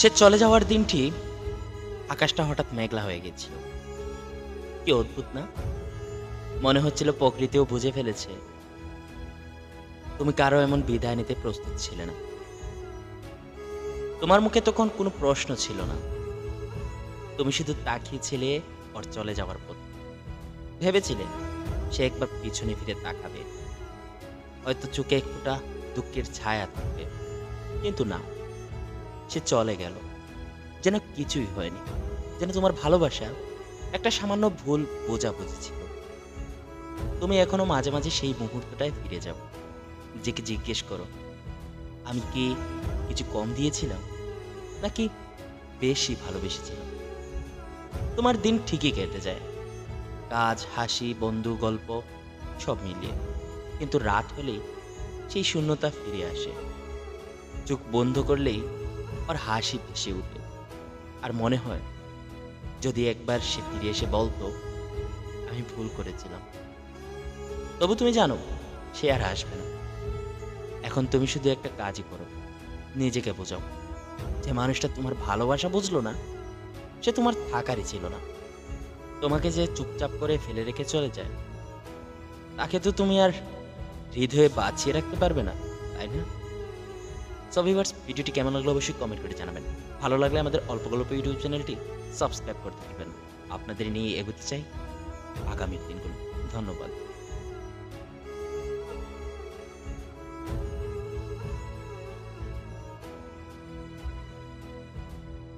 সে চলে যাওয়ার দিনটি আকাশটা হঠাৎ মেঘলা হয়ে গেছিল কি অদ্ভুত না? মনে হচ্ছিল প্রকৃতিও বুঝে ফেলেছে, তুমি কারও এমন বিদায় নিতে প্রস্তুত ছিলে না। তোমার মুখে তখন কোনো প্রশ্ন ছিল না। তুমি শুধু তাকিয়েছিলে ওর চলে যাওয়ার পথ। ভেবেছিলে সে একবার পিছনে ফিরে তাকাবে। হয়তো চোখে এক দুঃখের ছায়া থাকবে, কিন্তু না। সে চলে গেল। যেন কিছুই হয়নি, যেন তোমার ভালোবাসা একটা সামান্য ভুল বোঝাবুঝি ছিল। তুমি এখনও মাঝে মাঝে সেই মুহূর্তটায় ফিরে যাও। নিজেকে জিজ্ঞেস করো, আমি কি কিছু কম দিয়েছিলাম? নাকি বেশি ভালোবেসেছিলাম? তোমার দিন ঠিকই কেটে যায়। কাজ, হাসি, বন্ধু, গল্প সব মিলিয়ে। কিন্তু রাত হলেই সেই শূন্যতা ফিরে আসে। চোখ বন্ধ করলেই ওর হাসি ভেসে উঠে আর মনে হয়, যদি একবার সে ফিরে এসে বলতো, আমি ভুল করেছিলাম। তবু তুমি জানো, সে আর আসবে না। এখন তুমি শুধু একটা কাজই করো, নিজেকে বোঝাও। যে মানুষটা তোমার ভালোবাসা বুঝলো না, সে তোমার থাকারই ছিল না। তোমাকে যে চুপচাপ করে ফেলে রেখে চলে যায়, তাকে তো তুমি আর হৃদয়ে বাঁচিয়ে রাখতে পারবে না, তাই না? সব ভিউয়ার্স ভিডিওটি কেমন লাগল অবশ্যই কমেন্ট করে জানাবেন। ভালো লাগলে আমাদের অল্প গল্প ইউটিউব চ্যানেলটি সাবস্ক্রাইব করতে পারবেন আপনাদের নিয়ে এগোতে চাই আগামী দিনগুলো। ধন্যবাদ।